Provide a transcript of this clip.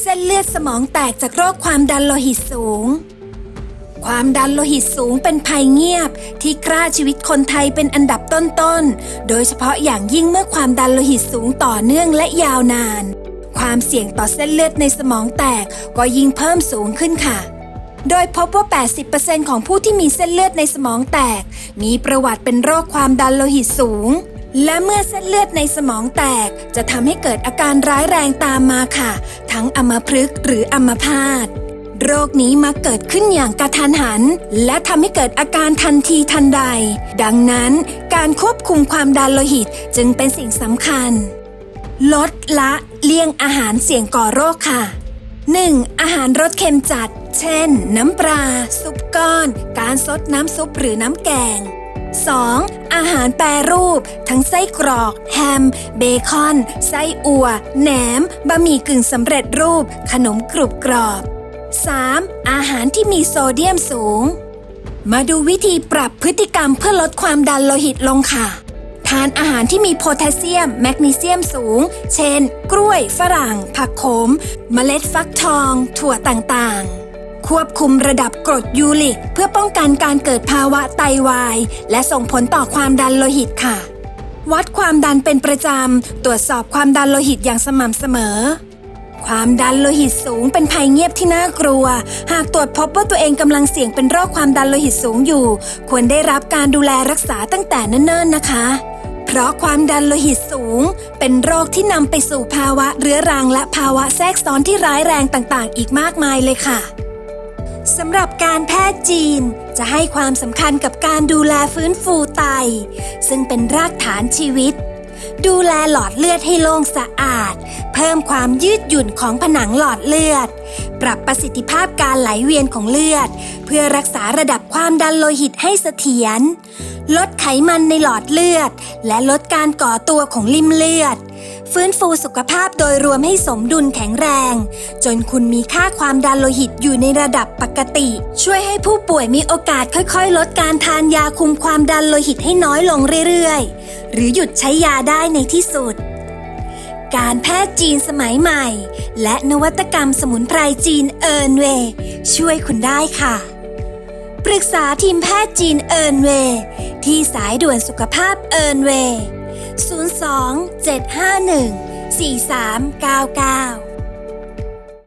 เส้นเลือดสมองแตกจากโรคความดันโลหิตสูง ความดันโลหิตสูงเป็นภัยเงียบที่กล้าชีวิตคนไทยเป็นอันดับต้นๆ โดยเฉพาะอย่างยิ่งเมื่อความดันโลหิตสูงต่อเนื่องและยาวนาน ความเสี่ยงต่อเส้นเลือดในสมองแตกก็ยิ่งเพิ่มสูงขึ้นค่ะโดยพบว่า 80%ของผู้ที่มีเส้นเลือดในสมองแตก มีประวัติเป็นโรคความดันโลหิตสูง และเมื่อเส้นเลือดในสมองแตกจะทำให้เกิดอาการร้ายแรงตามมาค่ะ ทั้งอัมพฤกษ์หรืออัมพาตโรคนี้มักเกิดขึ้นอย่างกระทันหัน และทำให้เกิดอาการทันทีทันใด ดังนั้นการควบคุมความดันโลหิตจึงเป็นสิ่งสำคัญ ลดละเลี่ยงอาหารเสี่ยงก่อโรคค่ะ 1. อาหารรสเค็มจัด เช่น น้ำปลา ซุปก้อน การซดน้ำซุปหรือน้ำแกง 2. อาหารแปรรูป ทั้งไส้กรอก แฮม เบคอน ไส้อัวแหนม บะหมี่กึ่งสำเร็จรูป ขนมกรุบกรอบ 3. อาหารที่มีโซเดียมสูง มาดูวิธีปรับพฤติกรรมเพื่อลดความดันโลหิตลงค่ะ ทานอาหารที่มีโพแทสเซียม แมกนีเซียมสูง เช่น กล้วย ฝรั่ง ผักขม เมล็ดฟักทอง ถั่วต่างๆ ควบคุมระดับกรดยูริก เพื่อป้องกันการเกิดภาวะไตวาย และส่งผลต่อความดันโลหิตค่ะ วัดความดันเป็นประจำ ตรวจสอบความดันโลหิตอย่างสม่ำเสมอ ความดันโลหิตสูงเป็นภัยเงียบที่น่ากลัว หากตรวจพบว่าตัวเองกำลังเสี่ยงเป็นโรคความดันโลหิตสูงอยู่ ควรได้รับการดูแลรักษาตั้งแต่เนิ่นๆนะคะเพราะความดันโลหิตสูง เป็นโรคที่นำไปสู่ภาวะเรื้อรังและภาวะแทรกซ้อนที่ร้ายแรงต่างๆ อีกมากมายเลยค่ะ สำหรับการแพทย์จีนจะให้ความสำคัญกับการดูแลฟื้นฟูไต ซึ่งเป็นรากฐานชีวิต ดูแลหลอดเลือดให้โล่งสะอาด เพิ่มความยืดหยุ่นของผนังหลอดเลือด ปรับประสิทธิภาพการไหลเวียนของเลือด เพื่อรักษาระดับความดันโลหิตให้เสถียรลดไขมันในหลอดเลือด และลดการก่อตัวของลิ่มเลือด ฟื้นฟูสุขภาพโดยรวมให้สมดุลแข็งแรง จนคุณมีค่าความดันโลหิตอยู่ในระดับปกติ ช่วยให้ผู้ป่วยมีโอกาสค่อยๆ ลดการทานยาคุมความดันโลหิตให้น้อยลงเรื่อยๆ หรือหยุดใช้ยาได้ในที่สุด การแพทย์จีนสมัยใหม่ และนวัตกรรมสมุนไพรจีนเอิร์นเวย์ช่วยคุณได้ค่ะปรึกษาทีมแพทย์จีนเอิร์นเวย์ที่สายด่วนสุขภาพเอิร์นเวย์ 02 751 4399